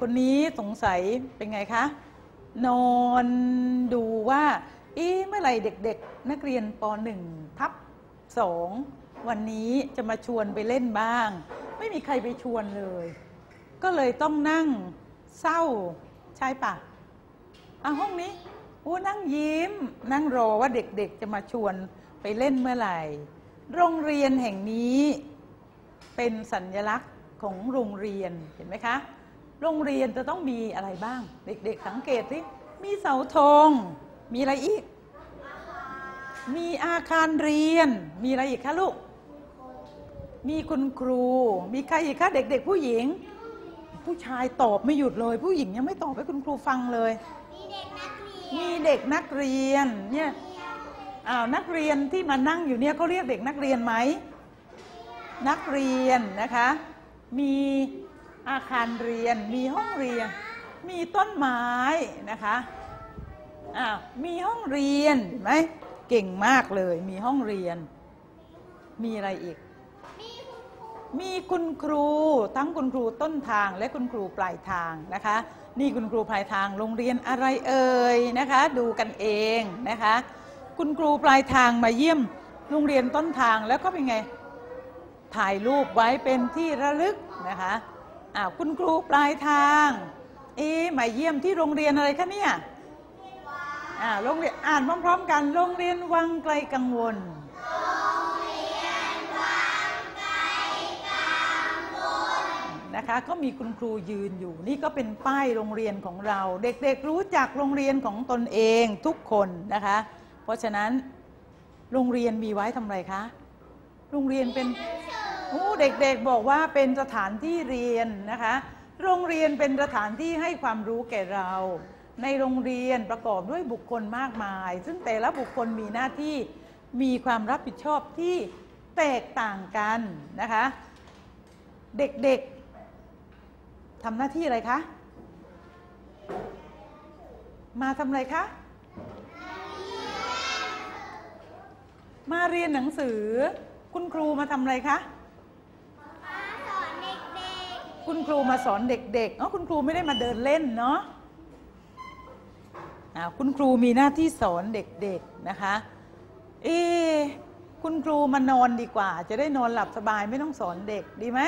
คนนี้สงสัยเป็นไงคะ นอนดูว่าเอ๊ะเมื่อไหร่เด็ก ๆ นักเรียนป .1 ทับ2วันนี้จะมาชวนไปเล่นบ้าง ไม่มีใครไปชวนเลย ก็เลยต้องนั่งเศร้าใช่ปะอะห้องนี้โอ้นั่งยิ้ม นั่งรอว่าเด็กๆจะมาชวนไปเล่นเมื่อไหร่ โรงเรียนแห่งนี้เป็นสัญลักษณ์ของโรงเรียนเห็นไหมคะ โรงเรียนจะต้องมีอะไรบ้าง เด็กๆสังเกตสิมีเสาธงมีอะไรอีก มีอาคารเรียน มีอะไรอีกคะลูก มีคุณครู มีใครอีกคะเด็ก ๆ ผู้หญิง ผู้ชายตอบไม่หยุดเลย ผู้หญิงยังไม่ตอบให้คุณครูฟังเลย มีเด็กนักเรียนเนี่ยอ้าวนักเรียนที่มานั่งอยู่เนี่ยเขาเรียกเด็กนักเรียนไหมนักเรียนนะคะ มี อาคารเรียนมีห้องเรียน มีต้นไม้นะคะอ้าวมีห้องเรียนเห็นไหมเก่งมากเลย มีห้องเรียน มีอะไรอีก มีคุณครูทั้งคุณครูต้นทางและคุณครูปลายทางนะคะ นี่คุณครูปลายทางโรงเรียนอะไรเอ่ยนะคะ ดูกันเองนะคะ คุณครูปลายทางมาเยี่ยมโรงเรียนต้นทางแล้วก็เป็นไงถ่ายรูปไว้เป็นที่ระลึกนะคะ อ้าวคุณครูปลายทาง เอ๊มาเยี่ยมที่โรงเรียนอะไรคะเนี่ยอ่าโรงเรียนอ่านพร้อมๆ กัน โรงเรียนวังไกลกังวลนะคะก็มีคุณครูยืนอยู่ นี่ก็เป็นป้ายโรงเรียนของเรา เด็กๆรู้จักโรงเรียนของตนเองทุกคนนะคะ เพราะฉะนั้นโรงเรียนมีไว้ทำอะไรคะ โรงเรียนเป็น โอ้เด็กๆบอกว่าเป็นสถานที่เรียนนะคะ โรงเรียนเป็นสถานที่ให้ความรู้แก่เรา ในโรงเรียนประกอบด้วยบุคคลมากมาย ซึ่งแต่ละบุคคลมีหน้าที่มีความรับผิดชอบที่แตกต่างกันนะคะ เด็กๆทำหน้าที่อะไรคะ มาทำอะไรคะมาเรียนหนังสือ คุณครูมาทำอะไรคะ คุณครูมาสอนเด็กๆเอ๋อคุณครูไม่ได้มาเดินเล่นเนาะคุณครูมีหน้าที่สอนเด็กๆนะคะ เอคุณครูมานอนดีกว่า จะได้นอนหลับสบายไม่ต้องสอนเด็กดีไหม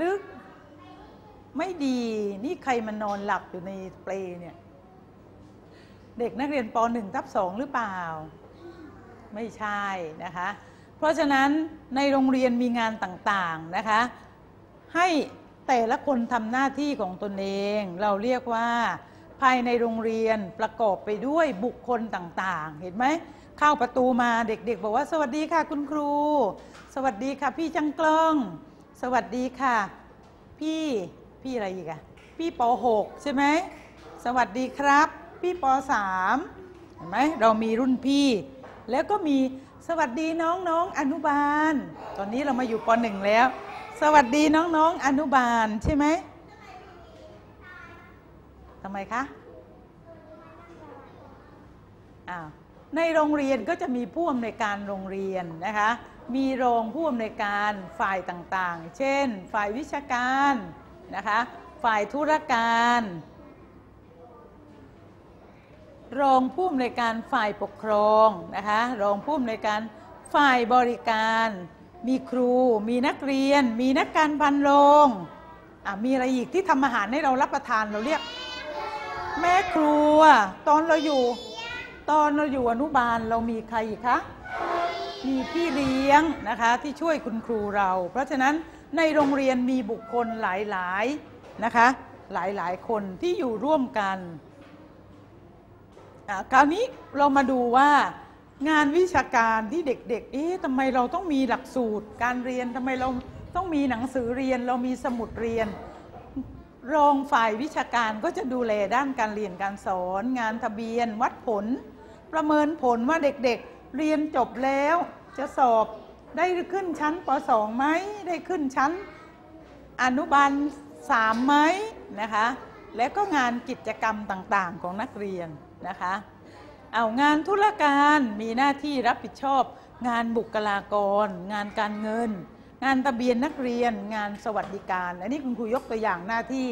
ลึกไม่ดีนี่ใครมานอนหลับอยู่ในเปลเนี่ย เด็กนักเรียนป .1 ทับ2หรือเปล่า ไม่ใช่นะคะ เพราะฉะนั้นในโรงเรียนมีงานต่างๆนะคะ ให้แต่ละคนทำหน้าที่ของตนเอง เราเรียกว่า ภายในโรงเรียนประกอบไปด้วยบุคคลต่างๆ เห็นไหมเข้าประตูมาเด็กๆ บอกว่า สวัสดีค่ะคุณครู สวัสดีค่ะ พี่จังกล้อง สวัสดีค่ะ พี่พี่อะไรอีกอะพี่ป .6 ใช่ไหมสวัสดีครับ พี่ป .3 เห็นไหมเรามีรุ่นพี่ แล้วก็มีสวัสดีน้องๆอนุบาล ตอนนี้เรามาอยู่ป .1 แล้ว สวัสดีน้องๆอนุบาลใช่ไหมทำไมคะอ้าวในโรงเรียนก็จะมีผู้อำนวยการโรงเรียนนะคะ มีรองผู้อำนวยการฝ่ายต่างๆ เช่น ฝ่ายวิชาการนะคะ ฝ่ายธุรการ รองผู้อำนวยการฝ่ายปกครองนะคะ รองผู้อำนวยการฝ่ายบริการ มีครู มีนักเรียน มีนักการพันโรงอะมีอะไรอีกที่ทำอาหารให้เรารับประทานเราเรียก แม่ครัว ตอนเราอยู่ ตอนเราอยู่อนุบาลเรามีใครอีกคะมีพี่เลี้ยงนะคะที่ช่วยคุณครูเรา เพราะฉะนั้นในโรงเรียนมีบุคคลหลายๆนะคะ หลายๆคนที่อยู่ร่วมกันอะคราวนี้เรามาดูว่า งานวิชาการที่เด็กๆ เอ๊ะทำไมเราต้องมีหลักสูตร การเรียนทำไมเราต้องมีหนังสือเรียน เรามีสมุดเรียน รองฝ่ายวิชาการก็จะดูแลด้านการเรียนการสอน งานทะเบียน วัดผล ประเมินผลว่าเด็กๆ เรียนจบแล้ว จะสอบได้ขึ้นชั้นป .2 ไหมได้ขึ้นชั้นอนุบาลสามไหมนะคะ และก็งานกิจกรรมต่างๆของนักเรียนนะคะ เอางานธุรการมีหน้าที่รับผิดชอบ งานบุคลากร งานการเงิน งานทะเบียนนักเรียน งานสวัสดิการ อันนี้คุณครูยกตัวอย่างหน้าที่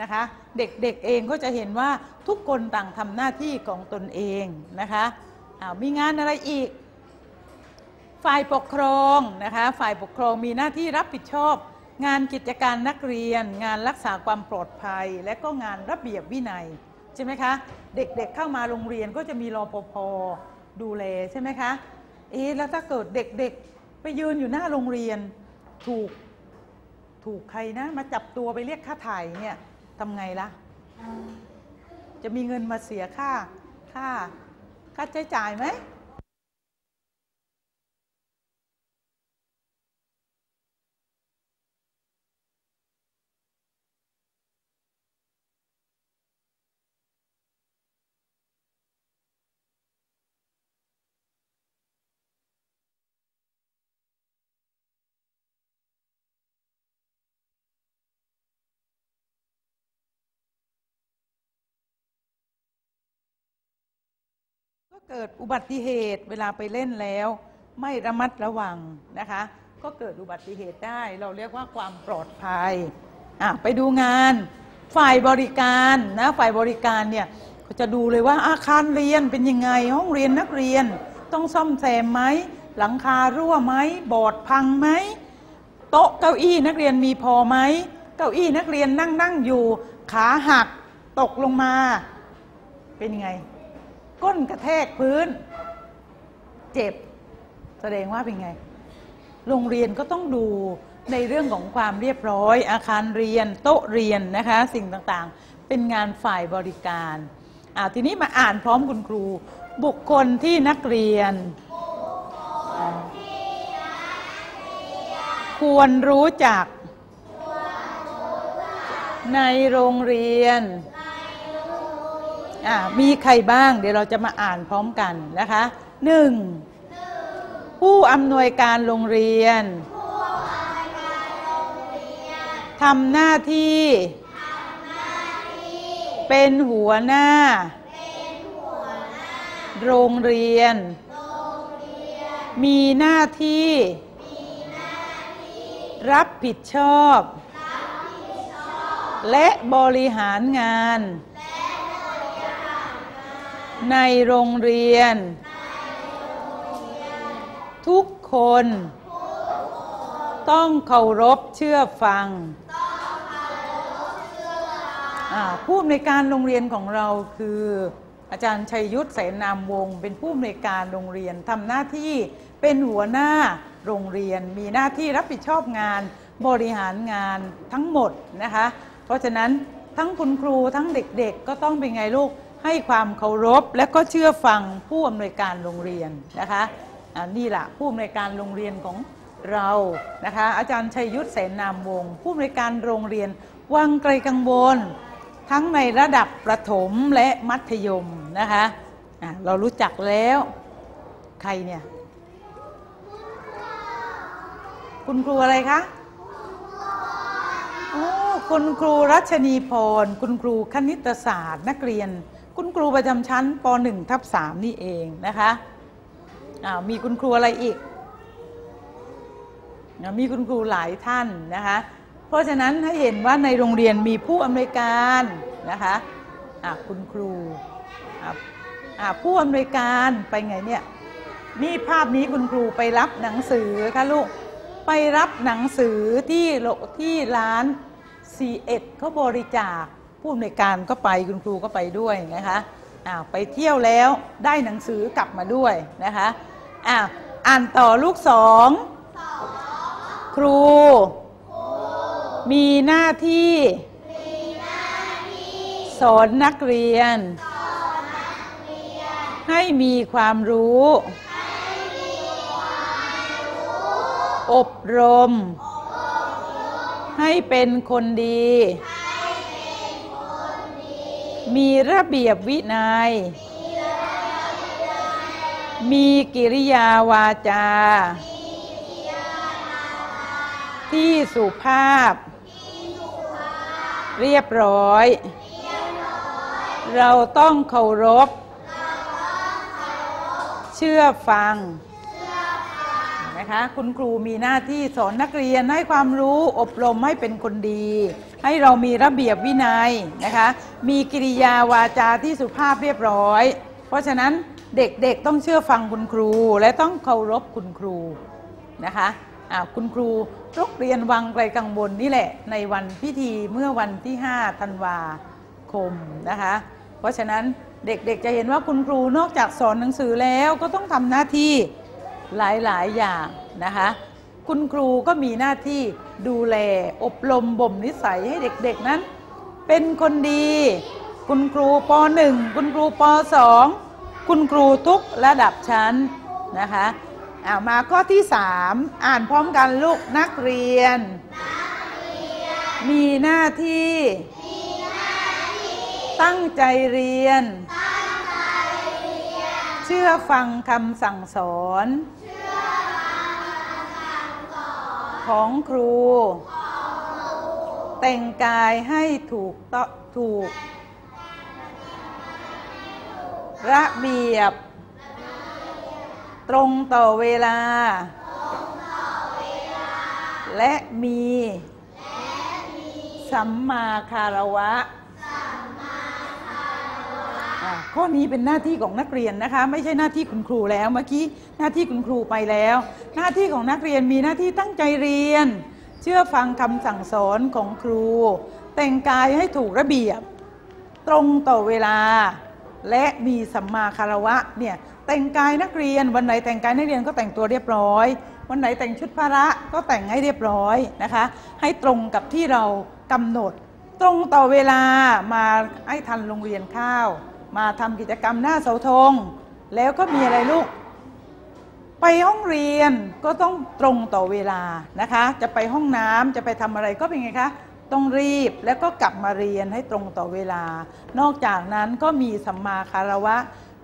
นะคะ เด็กๆเองก็จะเห็นว่าทุกคนต่างทำหน้าที่ของตนเองนะคะอามีงานอะไรอีก ฝ่ายปกครองนะคะฝ่ายปกครองมีหน้าที่รับผิดชอบ งานกิจการนักเรียน งานรักษาความปลอดภัย และก็งานระเบียบวินัย ใช่ไหมคะ เด็กๆเข้ามาโรงเรียนก็จะมีรอปภดูแลใช่ไหมคะเอ๊แล้วถ้าเกิดเด็กๆ ไปยืนอยู่หน้าโรงเรียนถูกถูกใครนะมาจับตัวไปเรียกค่าถ่ายเนี่ยทำไงล่ะ จะมีเงินมาเสียค่าค่าค่าใช้จ่ายไหม ก็เกิดอุบัติเหตุเวลาไปเล่นแล้ว ไม่ระมัดระวังนะคะ ก็เกิดอุบัติเหตุได้ เราเรียกว่าความปลอดภัยอะไปดูงานฝ่ายบริการนะฝ่ายบริการเนี่ยก็จะดูเลยว่าอาคารเรียนเป็นยังไง ห้องเรียนนักเรียนต้องซ่อมแซมไหมหลังคารั่วไหมบอร์ดพังไหมโต๊ะเก้าอี้นักเรียนมีพอไหมเก้าอี้นักเรียนนั่งนั่งอยู่ ขาหักตกลงมา เป็นยังไง ก้นกระแทกพื้น เจ็บ แสดงว่าเป็นไง โรงเรียนก็ต้องดูในเรื่องของความเรียบร้อย อาคารเรียน โต๊ะเรียนนะคะ สิ่งต่างๆ เป็นงานฝ่ายบริการอ่าทีนี้มาอ่านพร้อมคุณครู บุคคลที่นักเรียน ควรรู้จัก ในโรงเรียน มีใครบ้าง เดี๋ยวเราจะมาอ่านพร้อมกันนะคะหนึ่งผู้อำนวยการโรงเรียนทำหน้าที่ เป็นหัวหน้า โรงเรียน มีหน้าที่ รับผิดชอบ และบริหารงาน ในโรงเรียน ทุกคน ต้องเคารพเชื่อฟังผู้อำนวยการโรงเรียนของเราคือ อาจารย์ชัยยุทธเสนามวงศ์เป็นผู้อำนวยการโรงเรียนทำหน้าที่เป็นหัวหน้าโรงเรียน มีหน้าที่รับผิดชอบงานบริหารงานทั้งหมดนะคะ เพราะฉะนั้นทั้งคุณครูทั้งเด็กๆ ก็ต้องเป็นไงลูก ให้ความเคารพและก็เชื่อฟังผู้อำนวยการโรงเรียนนะคะอ่านี่แหละผู้อำนวยการโรงเรียนของเรานะคะอาจารย์ชัยยุทธเสนนามวงผู้อำนวยการโรงเรียนวังไกลกังวล ทั้งในระดับประถมและมัธยมนะคะะเรารู้จักแล้วใครเนี่ยคุณครูอะไรคะโอ้คุณครูรัชนีพร คุณครูคณิตศาสตร์ นักเรียน คุณครูประจำชั้นป .1 ทับ3นี่เองนะคะอ้ามีคุณครูอะไรอีกอะมีคุณครูหลายท่านนะคะ เพราะฉะนั้นให้เห็นว่าในโรงเรียนมีผู้อำนวยการนะคะอะคุณครูอะอะผู้อำนวยการไปไงเนี่ยนี่ภาพนี้คุณครูไปรับหนังสือค่ะลูกไปรับหนังสือที่โลที่ร้าน C1 เขาบริจาค ผู้อำนวยการก็ไปคุณครูก็ไปด้วยนะคะอ่าไปเที่ยวแล้วได้หนังสือกลับมาด้วยนะคะอ่าอ่านต่อลูกสองครู มีหน้าที่สอนนักเรียน ให้มีความรู้ อบรม ให้เป็นคนดี มีระเบียบวินัย มีกิริยาวาจา ที่สุภาพ เรียบร้อย เราต้องเคารพ เชื่อฟังนะคะคุณครูมีหน้าที่สอนนักเรียนให้ความรู้อบรมให้เป็นคนดี ให้เรามีระเบียบวินัยนะคะ มีกิริยาวาจาที่สุภาพเรียบร้อย เพราะฉะนั้นเด็กๆต้องเชื่อฟังคุณครูและต้องเคารพคุณครูนะคะอ่าคุณครูโรงเรียนวังไกลกังวลนี่แหละ ในวันพิธีเมื่อวันที่ 5 ธันวาคมนะคะ เพราะฉะนั้นเด็กๆจะเห็นว่าคุณครูนอกจากสอนหนังสือแล้วก็ต้องทำหน้าที่หลายๆอย่างนะคะ คุณครูก็มีหน้าที่ดูแลอบรมบ่มนิสัยให้เด็กๆนั้น เป็นคนดี คุณครูป .1 คุณครูป .2 คุณครูทุกระดับชั้นนะคะอามาข้อที่ 3 อ่านพร้อมกันลูกนักเรียน มีหน้าที่ ตั้งใจเรียน เชื่อฟังคำสั่งสอน ของครู แต่งกายให้ถูกต้องถูก ระเบียบ ตรงต่อเวลา และมีสัมมาคารวะอะข้อนี้เป็นหน้าที่ของนักเรียนนะคะ ไม่ใช่หน้าที่คุณครูแล้วเมื่อกี้หน้าที่คุณครูไปแล้ว หน้าที่ของนักเรียนมีหน้าที่ตั้งใจเรียน เชื่อฟังคำสั่งสอนของครู แต่งกายให้ถูกระเบียบ ตรงต่อเวลา และมีสัมมาคารวะเนี่ยแต่งกายนักเรียนวันไหนแต่งกายนักเรียนก็แต่งตัวเรียบร้อย วันไหนแต่งชุดพระก็แต่งให้เรียบร้อยนะคะ ให้ตรงกับที่เรากำหนด ตรงต่อเวลามาให้ทันโรงเรียนข้าว มาทำกิจกรรมหน้าเสาธงแล้วก็มีอะไรลูก ไปห้องเรียนก็ต้องตรงต่อเวลานะคะ จะไปห้องน้ำจะไปทำอะไรก็เป็นไงคะต้องรีบแล้วก็กลับมาเรียนให้ตรงต่อเวลา นอกจากนั้นก็มีสัมมาคารวะ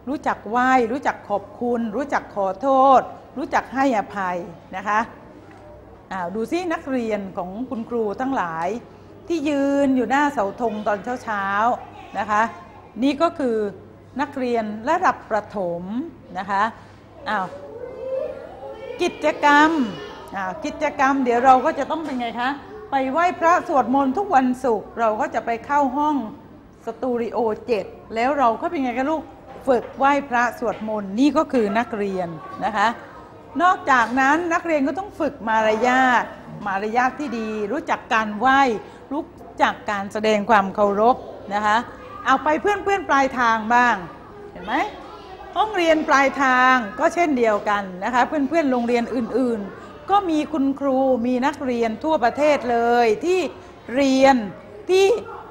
รู้จักไหว้ รู้จักขอบคุณ รู้จักขอโทษ รู้จักให้อภัยนะคะอ้าวดูซินักเรียนของคุณครูทั้งหลาย ที่ยืนอยู่หน้าเสาธงตอนเช้าๆนะคะ นี่ก็คือนักเรียนระดับประถมนะคะอ้าว กิจกรรมอ่ากิจกรรมเดี๋ยวเราก็จะต้องเป็นไงคะ ไปไหว้พระสวดมนต์ทุกวันศุกร์เราก็จะไปเข้าห้องสตูดิโอเจ็ดแล้วเราก็เป็นไงคะลูกฝึกไหว้พระสวดมนต์นี่ก็คือนักเรียนนะคะ นอกจากนั้นนักเรียนก็ต้องฝึกมารยาทมารยาทที่ดี รู้จักการไหว้รู้จักการแสดงความเคารพนะคะ เอาไปเพื่อนเพื่อนปลายทางบ้าง เห็นไหม ห้องเรียนปลายทางก็เช่นเดียวกันนะคะเพื่อนๆโรงเรียนอื่นๆ ก็มีคุณครูมีนักเรียนทั่วประเทศเลย ที่เรียนที่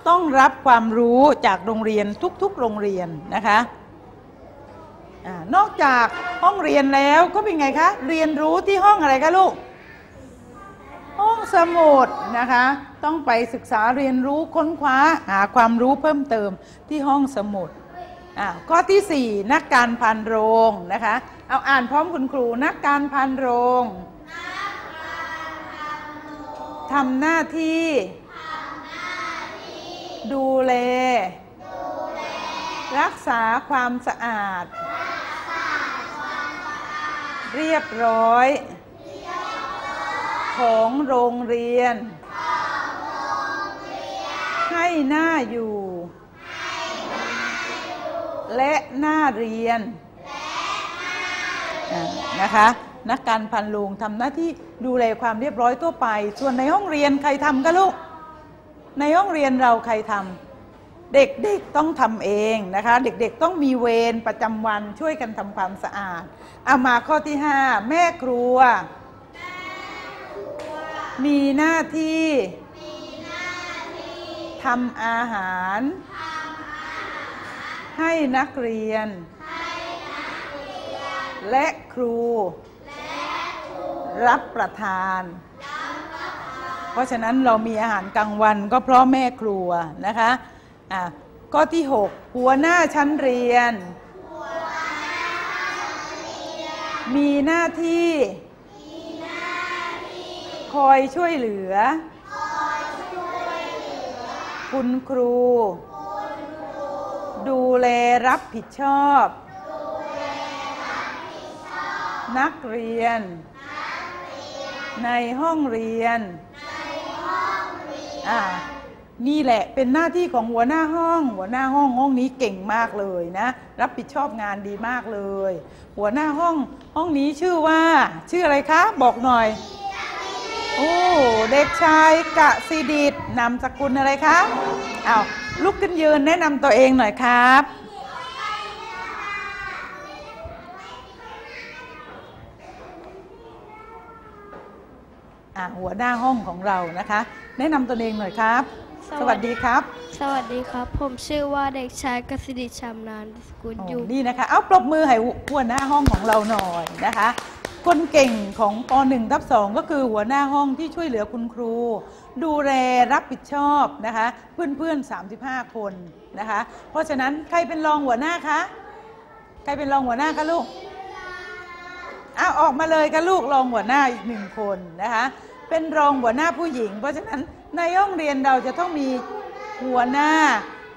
ต้องรับความรู้จากโรงเรียนทุกๆ โรงเรียนนะคะนอกจากห้องเรียนแล้วก็เป็นไงคะเรียนรู้ที่ห้องอะไรคะลูก ห้องสมุดนะคะ ต้องไปศึกษาเรียนรู้ค้นคว้าหาความรู้เพิ่มเติมที่ห้องสมุด ข้อที่ 4 นักการพันโรงนะคะ เอาอ่านพร้อมคุณครูนักการพันโรงทำหน้าที่ ดูแล รักษาความสะอาด เรียบร้อย ของโรงเรียน ให้หน้าอยู่ และหน้าเรียนอ่านะคะนักการพันโรงทำหน้าที่ดูแลความเรียบร้อยทั่วไป ส่วนในห้องเรียนใครทำก็ลูก ในห้องเรียนเราใครทำเด็กๆต้องทำเองนะคะ เด็กๆต้องมีเวรประจำวันช่วยกันทำความสะอาดเอามาข้อที่ 5 แม่ครัว มีหน้าที่ทำอาหาร ให้นักเรียน และครู รับประทาน เพราะฉะนั้นเรามีอาหารกลางวันก็เพราะแม่ครัวนะคะอะข้อที่ 6 หัวหน้าชั้นเรียน มีหน้าที่ คอยช่วยเหลือ คุณครู ดูแลรับผิดชอบ นักเรียน ในห้องเรียนอ่านี่แหละเป็นหน้าที่ของหัวหน้าห้อง หัวหน้าห้องห้องนี้เก่งมากเลยนะ รับผิดชอบงานดีมากเลย หัวหน้าห้องห้องนี้ชื่อว่า ชื่ออะไรคะ บอกหน่อยโอ้เด็กชายกะสิดิตนามสกุลอะไรคะอ้าว ลุกขึ้นยืนแนะนำตัวเองหน่อยครับอะหัวหน้าห้องของเรานะคะ แนะนำตัวเองหน่อยครับ สวัสดีครับ สวัสดีครับ ผมชื่อว่าเด็กชายกสิดิชำนาญสกุลอ๋ออยู่นี่นะคะ เอาปรบมือให้หัวหน้าห้องของเราหน่อยนะคะ คนเก่งของป .1 ทับ2ก็คือหัวหน้าห้องที่ช่วยเหลือคุณครู ดูแลรับผิดชอบนะคะเพื่อนๆ 35 คนนะคะเพราะฉะนั้นใครเป็นรองหัวหน้าคะใครเป็นรองหัวหน้าคะลูกอ้าออกมาเลยค่ะลูกรองหัวหน้าอีกหนึ่งคนนะคะเป็นรองหัวหน้าผู้หญิง เพราะฉะนั้นในห้องเรียนเราจะต้องมีหัวหน้า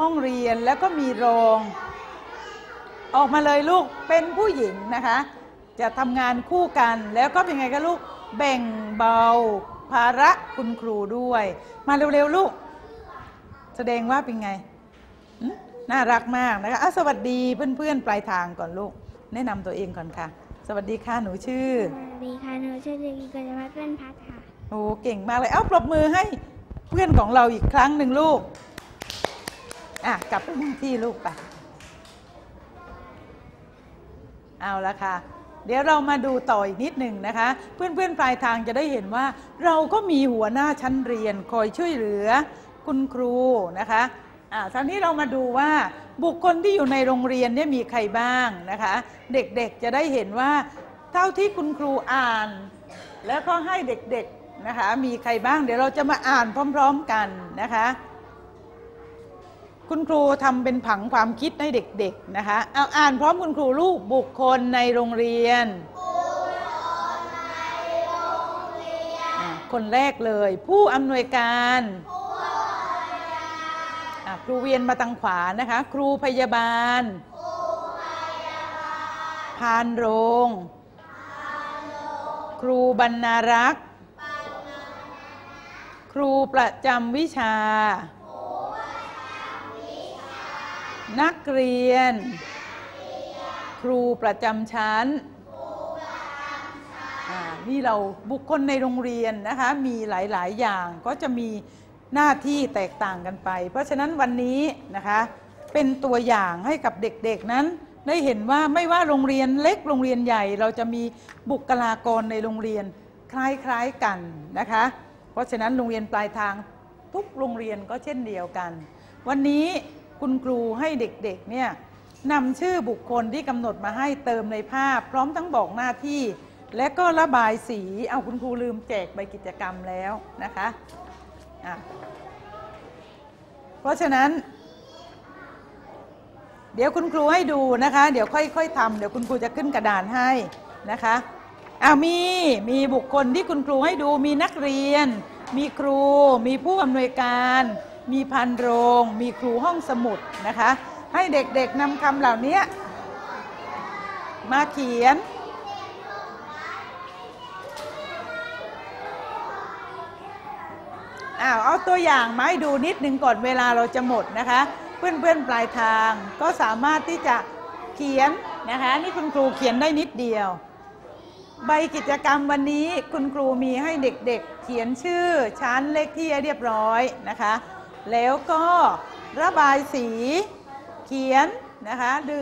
ห้องเรียนแล้วก็มีรอง ออกมาเลยลูกเป็นผู้หญิงนะคะ จะทำงานคู่กันแล้วก็เป็นไงคะลูกแบ่งเบา ภาระคุณครูด้วย มาเร็วๆลูก แสดงว่าเป็นไงหึน่ารักมากนะคะอะสวัสดีเพื่อนๆ ปลายทางก่อนลูก แนะนำตัวเองก่อนค่ะ สวัสดีค่ะหนูชื่อ สวัสดีค่ะหนูชื่อเด็กหญิงกัญญาพัฒน์เพื่อนพัฒน์ค่ะ โอ้เก่งมากเลย เอ้าปรบมือให้เพื่อนของเราอีกครั้งหนึ่งลูก อะกลับไปนั่งที่ลูกไป เอาละค่ะ เดี๋ยวเรามาดูต่ออีกนิดหนึ่งนะคะ เพื่อนๆปลายทางจะได้เห็นว่า เราก็มีหัวหน้าชั้นเรียนคอยช่วยเหลือคุณครูนะคะอ่าตอนนี้เรามาดูว่าบุคคลที่อยู่ในโรงเรียนเนี่ยมีใครบ้างนะคะ เด็กๆจะได้เห็นว่าเท่าที่คุณครูอ่าน แล้วก็ให้เด็กๆนะคะมีใครบ้าง เดี๋ยวเราจะมาอ่านพร้อม ๆกันนะคะ คุณครูทำเป็นผังความคิดให้เด็กๆนะคะเอาอ่านพร้อมคุณครูลูกบุคคลในโรงเรียน คนแรกเลย ผู้อำนวยการอะครูเวียนมาทางขวานะคะ ครูพยาบาล พานโรง ครูบรรณารักษ์ ครูประจำวิชา นักเรียน ครูประจำชั้นอ่านี่เราบุคคลในโรงเรียนนะคะ มีหลาย ๆ อย่างก็จะมีหน้าที่แตกต่างกันไป เพราะฉะนั้นวันนี้นะคะ เป็นตัวอย่างให้กับเด็ก ๆ นั้น ได้เห็นว่าไม่ว่าโรงเรียนเล็กโรงเรียนใหญ่ เราจะมีบุคลากรในโรงเรียนคล้าย ๆ กันนะคะ เพราะฉะนั้นโรงเรียนปลายทางทุกโรงเรียนก็เช่นเดียวกัน วันนี้ คุณครูให้เด็กๆเนี่ยนำชื่อบุคคลที่กำหนดมาให้เติมในภาพ พร้อมทั้งบอกหน้าที่ และก็ระบายสีเอาคุณครูลืมแจกใบกิจกรรมแล้วนะคะะเพราะฉะนั้น เดี๋ยวคุณครูให้ดูนะคะ เดี๋ยวค่อยๆทำเดี๋ยวคุณครูจะขึ้นกระดานให้นะคะอ้าวมีมีบุคคลที่คุณครูให้ดูมีนักเรียน มีครู มีผู้อำนวยการ มีพันโรง มีครูห้องสมุดนะคะ ให้เด็กๆนำคำเหล่านี้มาเขียน อ้าว เอาตัวอย่างมาให้ดูนิดหนึ่งก่อนเวลาเราจะหมดนะคะ เพื่อนๆปลายทางก็สามารถที่จะเขียนนะคะ นี่คุณครูเขียนได้นิดเดียว ใบกิจกรรมวันนี้คุณครูมีให้เด็กๆเขียนชื่อชั้นเลขที่เรียบร้อยนะคะ แล้วก็ระบายสีเขียนนะคะดู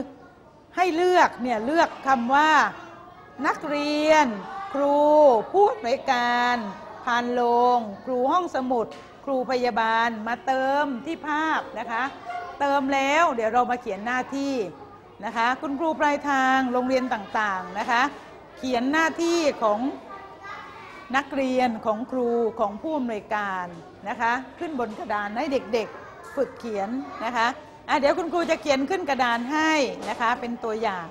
ให้เลือกเนี่ยเลือกคำว่า นักเรียน ครูผู้อำนวยการพานโรงครูห้องสมุด ครูพยาบาลมาเติมที่ภาพนะคะ เติมแล้วเดี๋ยวเรามาเขียนหน้าที่นะคะ คุณครูปลายทางโรงเรียนต่างๆนะคะ เขียนหน้าที่ของ นักเรียนของครูของผู้อำนวยการนะคะ ขึ้นบนกระดานให้เด็กๆฝึกเขียนนะคะอะเดี๋ยวคุณครูจะเขียนขึ้นกระดานให้นะคะเป็นตัวอย่าง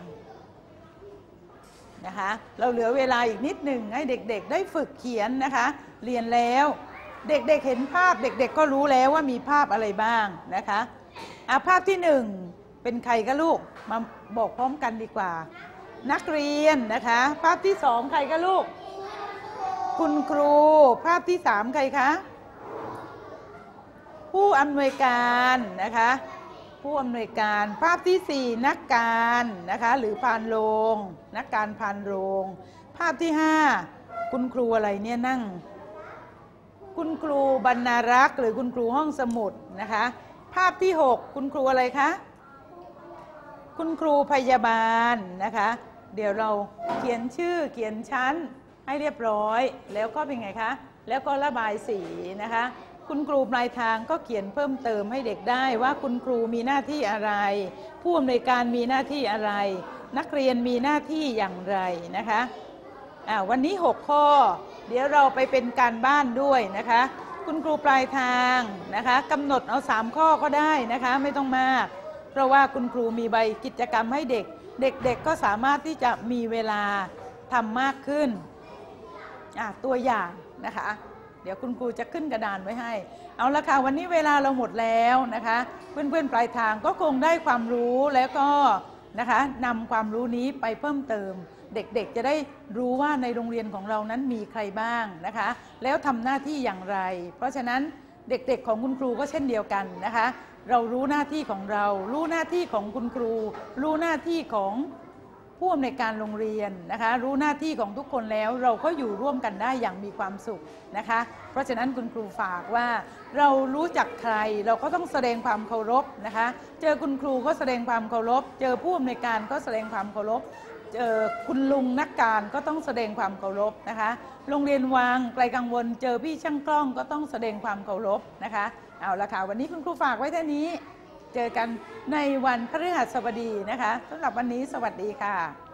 นะคะเราเหลือเวลาอีกนิดหนึ่งให้เด็กๆ ได้ฝึกเขียนนะคะ เรียนแล้วเด็กๆเห็นภาพเด็กๆ ก็รู้แล้วว่ามีภาพอะไรบ้างนะคะอะภาพที่หนึ่งเป็นใครก็ลูกมาบอกพร้อมกันดีกว่า นักเรียนนะคะ ภาพที่สองใครก็ลูก คุณครูภาพที่สามใครคะ ผู้อำนวยการนะคะ ผู้อำนวยการภาพที่สี่นักการนะคะหรือพานโรงนักการพานโรงภาพที่ห้าคุณครูอะไรเนี่ยนั่ง คุณครูบรรณารักษ์หรือคุณครูห้องสมุดนะคะ ภาพที่6คุณครูอะไรคะคุณครูพยาบาลนะคะ เดี๋ยวเราเขียนชื่อเขียนชั้น ให้เรียบร้อย แล้วก็เป็นไงคะ แล้วก็ระบายสีนะคะ คุณครูปลายทางก็เขียนเพิ่มเติมให้เด็กได้ว่าคุณครูมีหน้าที่อะไร ผู้อำนวยการมีหน้าที่อะไร นักเรียนมีหน้าที่อย่างไรนะคะอ่าวันนี้ 6 ข้อ เดี๋ยวเราไปเป็นการบ้านด้วยนะคะ คุณครูปลายทางนะคะกำหนดเอา 3 ข้อก็ได้นะคะไม่ต้องมาก เพราะว่าคุณครูมีใบกิจกรรมให้เด็ก เด็กๆก็สามารถที่จะมีเวลาทำมากขึ้น ตัวอย่างนะคะ เดี๋ยวคุณครูจะขึ้นกระดานไว้ให้ เอาละค่ะ วันนี้เวลาเราหมดแล้วนะคะ เพื่อนๆปลายทางก็คงได้ความรู้แล้วก็นะคะนำความรู้นี้ไปเพิ่มเติม เด็กๆจะได้รู้ว่าในโรงเรียนของเรานั้นมีใครบ้างนะคะ แล้วทำหน้าที่อย่างไร เพราะฉะนั้นเด็กๆของคุณครูก็เช่นเดียวกันนะคะ เรารู้หน้าที่ของเรา รู้หน้าที่ของคุณครู รู้หน้าที่ของ ผู้อำนวยการโรงเรียนนะคะรู้หน้าที่ของทุกคนแล้วเราก็อยู่ร่วมกันได้อย่างมีความสุขนะคะ เพราะฉะนั้นคุณครูฝากว่า เรารู้จักใครเราก็ต้องแสดงความเคารพนะคะ เจอคุณครูก็แสดงความเคารพ เจอผู้อำนวยการก็แสดงความเคารพเจอคุณลุงนักการก็ต้องแสดงความเคารพนะคะ โรงเรียนวางไกลกังวล เจอพี่ช่างกล้องก็ต้องแสดงความเคารพนะคะเอาละค่ะวันนี้คุณครูฝากไว้เท่นี้ เจอกันในวันพฤหัสบดีนะคะสำหรับวันนี้สวัสดีค่ะ